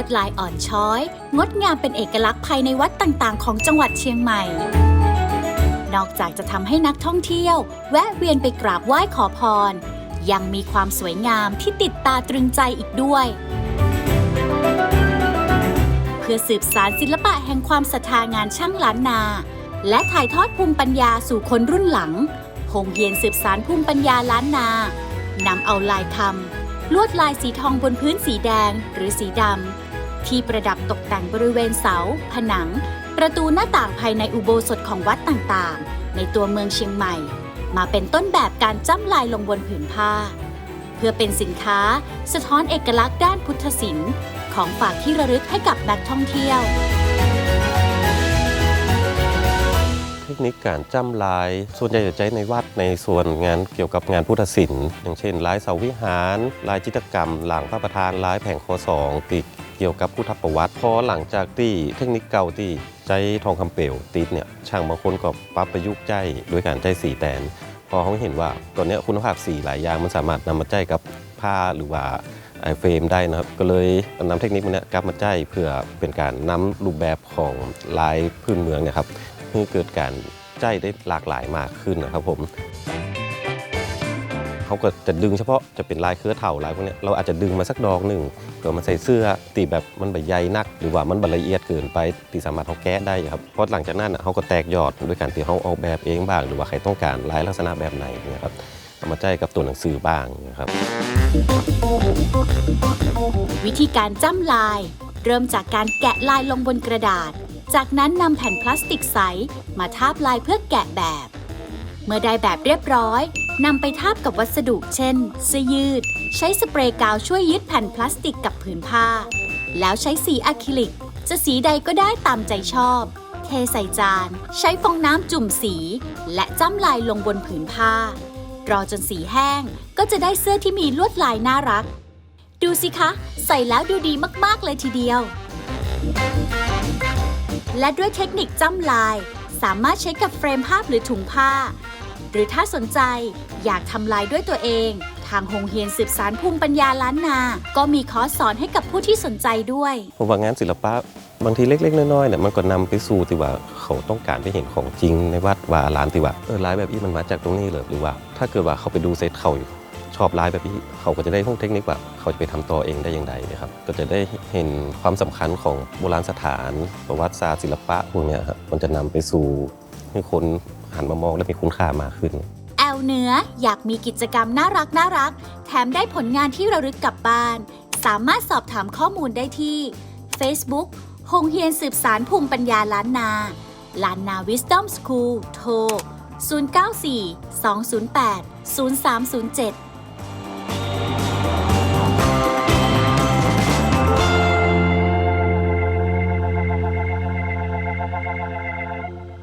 วดลายอ่อนช้อย งดงามเป็นเอกลักษณ์ภายในวัดต่างๆ ของจังหวัดเชียงใหม่ นอกจากจะทำให้นักท่องเที่ยว แวะเวียนไปกราบไหว้ขอพร ยังมีความสวยงามที่ติดตาตรึงใจอีกด้วย เพื่อสืบสารศิลปะแห่งความศรัทธางานช่างล้านนา และถ่ายทอดภูมิปัญญาสู่คนรุ่นหลังพงเฮียนสืบสารภูมิปัญญาล้านนานำเอาลายคำ ลวดลายสีทองบนพื้นสีแดงหรือสีดำ ที่ประดับตกแต่งบริเวณเสา ผนัง ประตูหน้าต่างภายในอุโบสถของวัดต่างๆ ในตัวเมืองเชียงใหม่ มาเป็นต้นแบบการจ้ำลายลงบนผืนผ้า เพื่อเป็นสินค้า สะท้อนเอกลักษณ์ด้านพุทธศิลป์ ของฝากที่ระลึกให้กับนักท่องเที่ยว ทคนิคการจ้ำลาย ส่วนใหญ่จะใช้ในวัดในส่วนงานเกี่ยวกับงานพุทธศิลป์อย่างเช่นลายเสาวิหาร ลายจิตรกรรม หลังพระประธานลายแผงโคสองติดเกี่ยวกับพุทธประวัติพอหลังจากที่เทคนิคเก่าที่ใช้ทองคำเปลวติดเนี่ยช่างบางคนก็ปรับประยุกต์ใจโดยการใช้สีแตนพอเขาเห็นว่าตอนนี้คุณภาพสีหลายอย่างมันสามารถนำมาใช้กับผ้าหรือว่าไอเฟรมได้นะครับ ก็เลยนำเทคนิคมันนี้กลับมาใช้เพื่อเป็นการนำรูปแบบของลายพื้นเมืองเนะครับ ให้เกิดการใจได้หลากหลายมากขึ้นนะครับผมเขาก็จะดึงเฉพาะจะเป็นลายเครือเถาลายพวกนี้เราอาจจะดึงมาสักดอกหนึ่งเพื่อมาใส่เสื้อตีแบบมันใบใหญ่นัก หรือว่ามันบละเอียดเกินไปตีสามารถเขาแก้ได้ครับเพราะหลังจากนั้นเขาก็แตกยอดด้วยการที่เขาออกแบบเองบ้าง หรือว่าใครต้องการลายลักษณะแบบไหนนะครับเอามาใจกับตัวหนังสือบ้างนะครับ วิธีการจ้ำลาย เริ่มจากการแกะลายลงบนกระดาษ จากนั้นนำแผ่นพลาสติกใสมาทาบลายเพื่อแกะแบบ เมื่อได้แบบเรียบร้อยนำไปทาบกับวัสดุเช่นเสื้อยืด ใช้สเปรย์กาวช่วยยึดแผ่นพลาสติกกับผืนผ้า แล้วใช้สีอะคริลิก จะสีใดก็ได้ตามใจชอบ เทใส่จาน ใช้ฟองน้ำจุ่มสี และจ้ำลายลงบนผืนผ้า รอจนสีแห้งก็จะได้เสื้อที่มีลวดลายน่ารัก ดูสิคะ ใส่แล้วดูดีมาก ๆ เลยทีเดียว และด้วยเทคนิคจ้ำลาย สามารถใช้กับเฟรมภาพหรือถุงผ้า หรือถ้าสนใจอยากทำลายด้วยตัวเอง ทางโรงเรียนสืบสารภูมิปัญญาล้านนา ก็มีคอร์สสอนให้กับผู้ที่สนใจด้วย ผมว่างานศิลปะบางทีเล็ก ๆ น้อยๆเนี่ยมันก็นำไปสู่ที่ว่าเขาต้องการไปเห็นของจริงในวัดว่าร้านที่ว่าเออลายแบบนี้มันมาจากตรงนี้เลยหรือว่า ถ้าเกิดว่าเขาไปดูเซตเขา ชอบลายแบบนี้เขาก็จะได้พวกเทคนิคว่าเขาจะไปทำต่อเองได้อย่างไรนะครับก็จะได้เห็นความสำคัญของโบราณสถาน ประวัติศาสตร์ศิลปะพวกนี้ครับมันจะนำไปสู่ให้คนหันมามองและมีคุณค่ามากขึ้นแอลเหนืออยากมีกิจกรรมน่ารักน่ารัก แถมได้ผลงานที่ระลึกกลับบ้าน สามารถสอบถามข้อมูลได้ที่ Facebook โรงเรียนสืบสารภูมิปัญญาล้านนาล้านนาวิสตอมสคูลโทร 094 208 0307